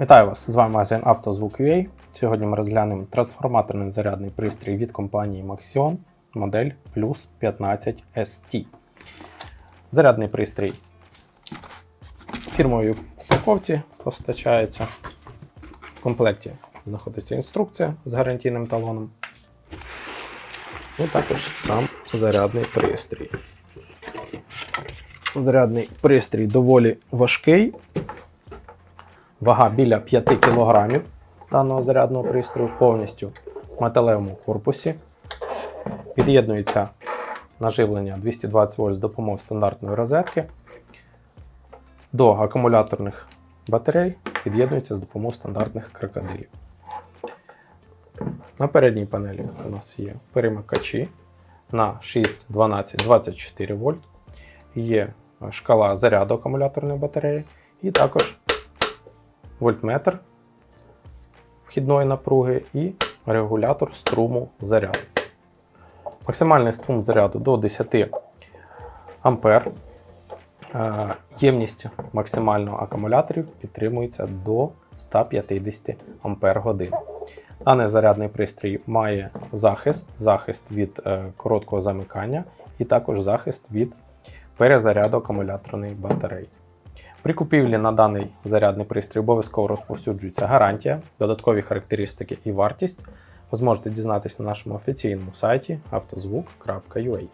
Вітаю вас! З вами магазин «Автозвук.UA». Сьогодні ми розглянемо трансформаторний зарядний пристрій від компанії Maxion модель Plus 15 ST. Зарядний пристрій фірмовій упаковці постачається. В комплекті знаходиться інструкція з гарантійним талоном. І також сам зарядний пристрій. Зарядний пристрій доволі важкий, Вага біля 5 кг даного зарядного пристрою повністю в металевому корпусі. Під'єднується наживлення 220 вольт з допомогою стандартної розетки. До акумуляторних батарей під'єднується з допомогою стандартних крокодилів. На передній панелі у нас є перемикачі на 6, 12, 24 вольт. Є шкала заряду акумуляторної батареї і також вольтметр вхідної напруги і регулятор струму заряду. Максимальний струм заряду до 10 ампер. Е, Ємність максимально акумуляторів підтримується до 150 ампер годин. Даний зарядний пристрій має захист, захист від е, короткого замикання і також захист від перезаряду акумуляторної батареї. При купівлі на даний зарядний пристрій обов'язково розповсюджується гарантія, додаткові характеристики і вартість. Ви зможете дізнатися на нашому офіційному сайті автозвук.ua.